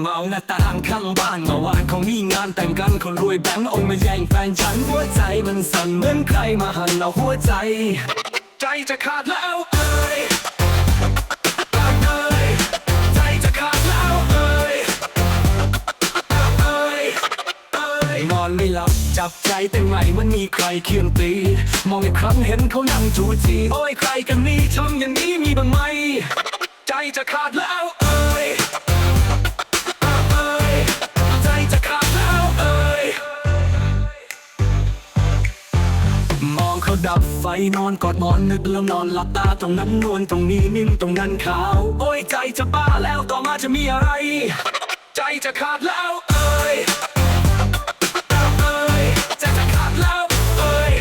เมาหน้าต่างข้างบ้านเมื่อวานเขามีงานแต่งกันคนรวยแบงค์องมาแย่งแฟนฉันหัวใจมันสั่นเหมือนใครมาหันเอาหัวใจ ใจจะขาดแล้วเอ้ยเอ้ยใจจะขาดแล้วเอ้ยเอ้ยเอ้ยนอนไม่หลับจับใจแต่ไม่มันมีใครเคียงตี มองอีกครั้งเห็นเขานั่งจูจีโอ้ยใครกันนี่ทำอย่างนี้มีบ้างไหม ใจจะขาดแล้วาดับไฟนอนกอดหมอนนึกแล้วนอนหลับตาตรงนั้นนวลตรงนี้นิ่มตรงนั้นขาว โอ้ยใจจะบ้าแล้วต่อมาจะมีอะไร ใจจะขาดแล้วเอ้ยเอ้ยใจจะขาดแล้วเอ้ย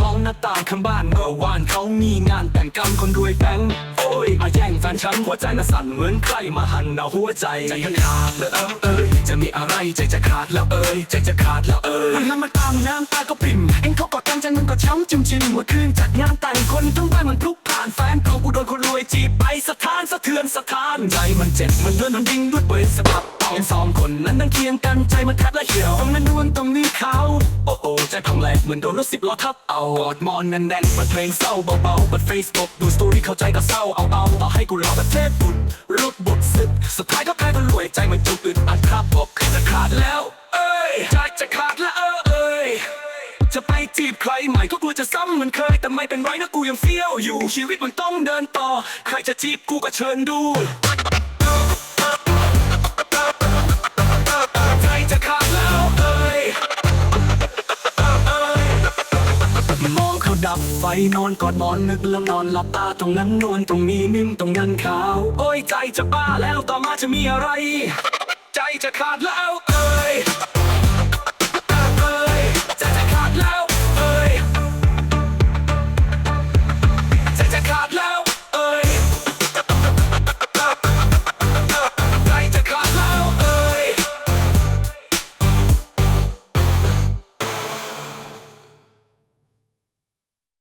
มองหน้าต่างข้างบ้าน วานเขามีงานแต่งกรรมคนรวยแบงค์โอ้ยมาแย่งแฟนฉันหัวใจน่ะสั่นเหมือนใครมาหันเอาหัวใจใจจะขาดแล้วเออเอ้ยจะมีอะไรใจจะขาดแล้วเอ้ยใจจะขาดแล้วเอ้ยน้ำมันตามน้ำตาก็ปริ่มเอ็งเขากอดกันใจมันก็ช้ำจิ้มจิ้มเมื่อคืนจัดงานแต่งคนทั้งบ้านมันพลุกะเทือนสถานใจมันเจ็บมันเลื่อนมันดิ้งด้วยปืนสะบับเอาสองคนนั้นนั่งเคียงกันใจมันคัดและเหี่ยวตรงนั้นนวลตรงนี้เขาโอ้โอ้ใจพังแหลกเหมือนโดนรถสิบล้อทับเอากอดมอนแน่นๆเปิดเพลงเศร้าเบาๆเปิดเฟซบุ๊กดูสตอรี่เข้าใจก็เศร้าเอาเอาต่อให้กูรอแบบเทพบุตรรุดบุตรสึกสุดท้ายก็ จะซ้ำเหมือนเคย แต่ไม่เป็นไรนะกูยังเฟี้ยวอยู่ ชีวิตมันต้องเดินต่อ ใครจะจีบกูก็เชิญดูใจจะขาดแล้วเอ้ยเอ้มองเขาดับไฟนอนกอดหมอนนึกแล้วนอนหลับตาตรงนั้นนวลตรงนี้นิ่มตรงนั้นขาว โอ้ยใจจะบ้าแล้วต่อมาจะมีอะไร ใจจะขาดแล้ว